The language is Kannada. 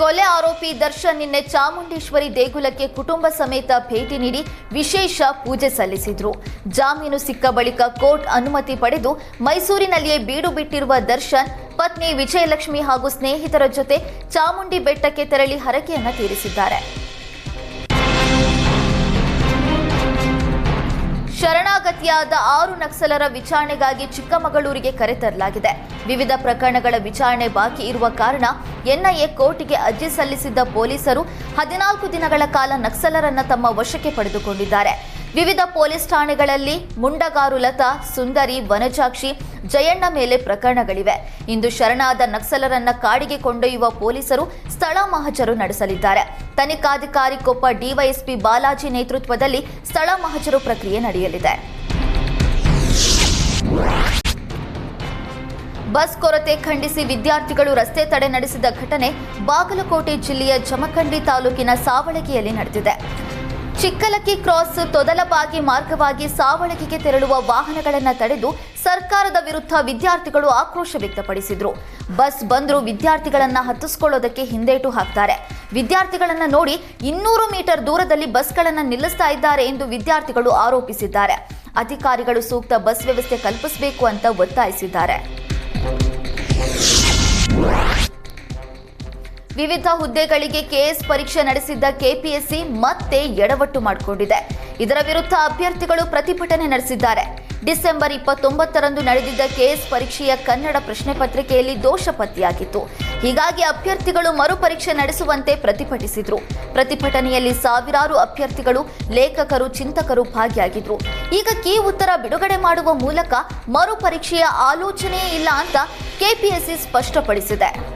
ಕೊಲೆ ಆರೋಪಿ ದರ್ಶನ್ ನಿನ್ನೆ ಚಾಮುಂಡೇಶ್ವರಿ ದೇಗುಲಕ್ಕೆ ಕುಟುಂಬ ಸಮೇತ ಭೇಟಿ ನೀಡಿ ವಿಶೇಷ ಪೂಜೆ ಸಲ್ಲಿಸಿದ್ರು. ಜಾಮೀನು ಸಿಕ್ಕ ಬಳಿಕ ಕೋರ್ಟ್ ಅನುಮತಿ ಪಡೆದು ಮೈಸೂರಿನಲ್ಲಿಯೇ ಬೀಡು ಬಿಟ್ಟಿರುವ ದರ್ಶನ್, ಪತ್ನಿ ವಿಜಯಲಕ್ಷ್ಮಿ ಹಾಗೂ ಸ್ನೇಹಿತರ ಜೊತೆ ಚಾಮುಂಡಿ ಬೆಟ್ಟಕ್ಕೆ ತೆರಳಿ ಹರಕೆಯನ್ನು ತೀರಿಸಿದ್ದಾರೆ. ಶರಣಾಗತಿಯಾದ ಆರು ನಕ್ಸಲರ ವಿಚಾರಣೆಗಾಗಿ ಚಿಕ್ಕಮಗಳೂರಿಗೆ ಕರೆತರಲಾಗಿದೆ ವಿವಿಧ ಪ್ರಕರಣಗಳ ವಿಚಾರಣೆ ಬಾಕಿ ಇರುವ ಕಾರಣ ಎನ್ಐಎ ಕೋರ್ಟಿಗೆ ಅರ್ಜಿ ಸಲ್ಲಿಸಿದ್ದ ಪೊಲೀಸರು ಹದಿನಾಲ್ಕು ದಿನಗಳ ಕಾಲ ನಕ್ಸಲರನ್ನ ತಮ್ಮ ವಶಕ್ಕೆ ಪಡೆದುಕೊಂಡಿದ್ದಾರೆ. ವಿವಿಧ ಪೊಲೀಸ್ ಠಾಣೆಗಳಲ್ಲಿ ಮುಂಡಗಾರು ಲತಾ, ಸುಂದರಿ, ವನಜಾಕ್ಷಿ, ಜಯಣ್ಣ ಮೇಲೆ ಪ್ರಕರಣಗಳಿವೆ. ಇಂದು ಶರಣಾದ ನಕ್ಸಲರನ್ನ ಕಾಡಿಗೆ ಕೊಂಡೊಯ್ಯುವ ಪೊಲೀಸರು ಸ್ಥಳ ಮಹಜರು ನಡೆಸಲಿದ್ದಾರೆ. ತನಿಖಾಧಿಕಾರಿ ಕೊಪ್ಪ ಡಿವೈಎಸ್ಪಿ ಬಾಲಾಜಿ ನೇತೃತ್ವದಲ್ಲಿ ಸ್ಥಳ ಮಹಜರು ಪ್ರಕ್ರಿಯೆ ನಡೆಯಲಿದೆ. ಬಸ್ ಕೊರತೆ ಖಂಡಿಸಿ ವಿದ್ಯಾರ್ಥಿಗಳು ರಸ್ತೆ ತಡೆ ನಡೆಸಿದ ಘಟನೆ ಬಾಗಲಕೋಟೆ ಜಿಲ್ಲೆಯ ಜಮಖಂಡಿ ತಾಲೂಕಿನ ಸಾವಳಗಿಯಲ್ಲಿ ನಡೆದಿದೆ. ಚಿಕ್ಕಲಕ್ಕಿ ಕ್ರಾಸ್ ತೊದಲಬಾಗಿ ಮಾರ್ಗವಾಗಿ ಸಾವಳಗಿಗೆ ತೆರಳುವ ವಾಹನಗಳನ್ನು ತಡೆದು ಸರ್ಕಾರದ ವಿರುದ್ಧ ವಿದ್ಯಾರ್ಥಿಗಳು ಆಕ್ರೋಶ ವ್ಯಕ್ತಪಡಿಸಿದ್ರು. ಬಸ್ ಬಂದರೂ ವಿದ್ಯಾರ್ಥಿಗಳನ್ನ ಹತ್ತಿಸ್ಕೊಳ್ಳೋದಕ್ಕೆ ಹಿಂದೇಟು ಹಾಕ್ತಾರೆ. ವಿದ್ಯಾರ್ಥಿಗಳನ್ನ ನೋಡಿ ಇನ್ನೂರು ಮೀಟರ್ ದೂರದಲ್ಲಿ ಬಸ್ಗಳನ್ನು ನಿಲ್ಲಿಸ್ತಾ ಇದ್ದಾರೆ ಎಂದು ವಿದ್ಯಾರ್ಥಿಗಳು ಆರೋಪಿಸಿದ್ದಾರೆ. ಅಧಿಕಾರಿಗಳು ಸೂಕ್ತ ಬಸ್ ವ್ಯವಸ್ಥೆ ಕಲ್ಪಿಸಬೇಕು ಅಂತ ಒತ್ತಾಯಿಸಿದ್ದಾರೆ. ವಿವಿಧ ಹುದ್ದೆಗಳಿಗೆ ಕೆಎಸ್ ಪರೀಕ್ಷೆ ನಡೆಸಿದ್ದ ಕೆಪಿಎಸ್ಸಿ ಮತ್ತೆ ಎಡವಟ್ಟು ಮಾಡಿಕೊಂಡಿದೆ. ಇದರ ವಿರುದ್ಧ ಅಭ್ಯರ್ಥಿಗಳು ಪ್ರತಿಭಟನೆ ನಡೆಸಿದ್ದಾರೆ. ಡಿಸೆಂಬರ್ ಇಪ್ಪತ್ತೊಂಬತ್ತರಂದು ನಡೆದಿದ್ದ ಕೆಎಸ್ ಪರೀಕ್ಷೆಯ ಕನ್ನಡ ಪ್ರಶ್ನೆ ಪತ್ರಿಕೆಯಲ್ಲಿ ದೋಷ ಪತ್ತೆಯಾಗಿತ್ತು ಹೀಗಾಗಿ ಅಭ್ಯರ್ಥಿಗಳು ಮರುಪರೀಕ್ಷೆ ನಡೆಸುವಂತೆ ಪ್ರತಿಭಟಿಸಿದ್ರು. ಪ್ರತಿಭಟನೆಯಲ್ಲಿ ಸಾವಿರಾರು ಅಭ್ಯರ್ಥಿಗಳು, ಲೇಖಕರು, ಚಿಂತಕರು ಭಾಗಿಯಾಗಿದ್ರು. ಈಗ ಕೀ ಉತ್ತರ ಬಿಡುಗಡೆ ಮಾಡುವ ಮೂಲಕ ಮರುಪರೀಕ್ಷೆಯ ಆಲೋಚನೆಯೇ ಇಲ್ಲ ಅಂತ ಕೆಪಿಎಸ್ಸಿ ಸ್ಪಷ್ಟಪಡಿಸಿದೆ.